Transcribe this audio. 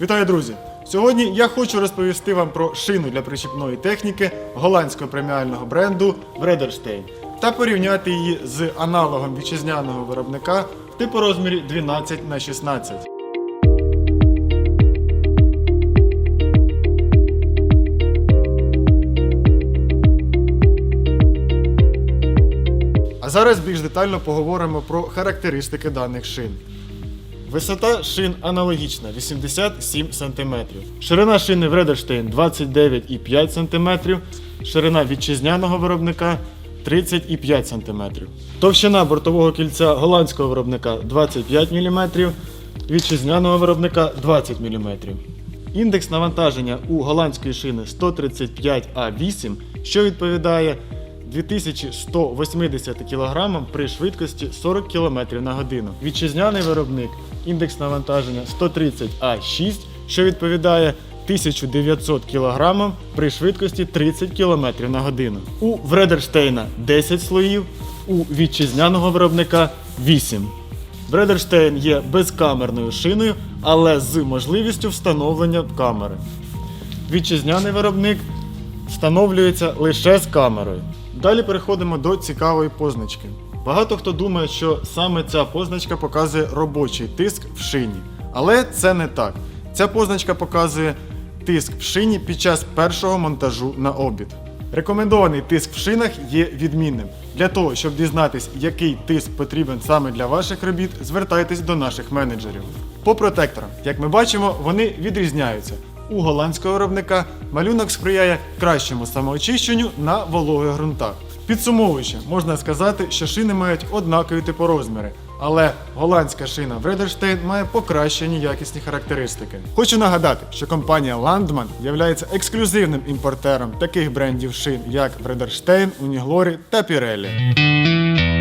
Вітаю, друзі! Сьогодні я хочу розповісти вам про шину для причіпної техніки голландського преміального бренду Bredderstein та порівняти її з аналогом вітчизняного виробника типу розмірі 12 на 16. А зараз більш детально поговоримо про характеристики даних шин. Висота шин аналогічна 87 см. Ширина шини Вредерштейн 29,5 см. Ширина вітчизняного виробника 30,5 см. Товщина бортового кільця голландського виробника 25 мм, вітчизняного виробника 20 мм. Індекс навантаження у голландської шини 135А8, що відповідає 2180 кг при швидкості 40 км на годину. Вітчизняний виробник індекс навантаження 130А6, що відповідає 1900 кг при швидкості 30 км на годину. У Вредерштейна 10 слоїв, у вітчизняного виробника 8. Бредерштейн є безкамерною шиною, але з можливістю встановлення камери. Вітчизняний виробник встановлюється лише з камерою. Далі переходимо до цікавої позначки. Багато хто думає, що саме ця позначка показує робочий тиск в шині. Але це не так. Ця позначка показує тиск в шині під час першого монтажу на обід. Рекомендований тиск в шинах є відмінним. Для того, щоб дізнатись, який тиск потрібен саме для ваших робіт, звертайтесь до наших менеджерів. По протекторам, як ми бачимо, вони відрізняються. У голландського виробника малюнок сприяє кращому самоочищенню на вологих ґрунтах. Підсумовуючи, можна сказати, що шини мають однакові типорозміри, але голландська шина Вредерштейн має покращені якісні характеристики. Хочу нагадати, що компанія Landman є ексклюзивним імпортером таких брендів шин, як Вредерштейн, Уніглорі та Pirelli.